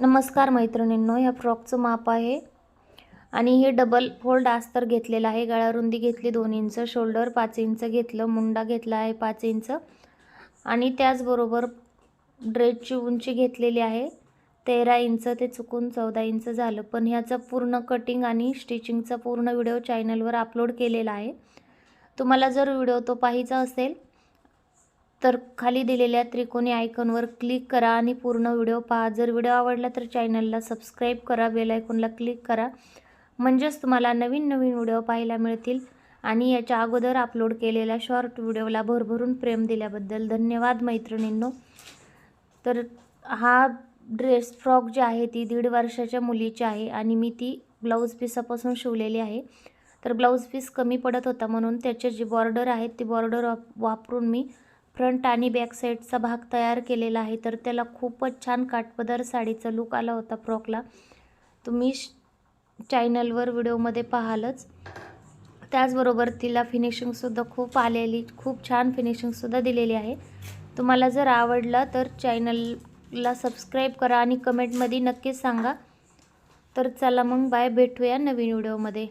नमस्कार मैत्रिणींनो ह्या फ्रॉकचं माप आहे. आणि हे डबल फोल्ड अस्तर घेतलेलं आहे. गळा रुंदी घेतली दोन इंच शोल्डर पाच इंच घेतलं मुंडा घेतला आहे पाच इंच. आणि त्याचबरोबर ड्रेसची उंची घेतलेली आहे. तेरा इंच ते चुकून चौदा इंच झालं. पण ह्याचं पूर्ण कटिंग आणि स्टिचिंगचा पूर्ण व्हिडिओ चॅनलवर अपलोड केलेला आहे. तुम्हाला जर व्हिडिओ तो पाहायचा असेल तर खाली दिलेल्या त्रिकोणी आयकॉनवर क्लिक करा आणि पूर्ण व्हिडिओ पहा. जर व्हिडिओ आवडला तर चॅनलला सबस्क्राईब करा बेल आयकॉनला क्लिक करा. म्हणजेच तुम्हाला नवीन नवीन व्हिडिओ पाहायला मिळतील. आणि याच्या अगोदर अपलोड केलेल्या शॉर्ट व्हिडिओला भरभरून प्रेम दिल्याबद्दल धन्यवाद मैत्रिणींनो. तर हा ड्रेस फ्रॉक जी आहे ती दीड वर्षाच्या मुलीची आहे आणि मी ती ब्लाऊज पिसापासून शिवलेली आहे. तर ब्लाऊज पीस कमी पडत होता म्हणून त्याचे जे बॉर्डर आहेत ती बॉर्डर वाप वापरून मी फ्रंट आणि बॅक साईडचा भाग तयार केलेला आहे. तर त्याला खूपच छान काटपदर साडीचा लुक आला होता फ्रॉकला. तुम्ही चॅनलवर व्हिडिओमध्ये पाहालच. त्याचबरोबर तिला फिनिशिंगसुद्धा खूप आलेली खूप छान फिनिशिंगसुद्धा दिलेली आहे. तुम्हाला जर आवडला तर चॅनलला सबस्क्राईब करा आणि कमेंटमध्ये नक्कीच सांगा. तर चला मग बाय भेटूया नवीन व्हिडिओमध्ये.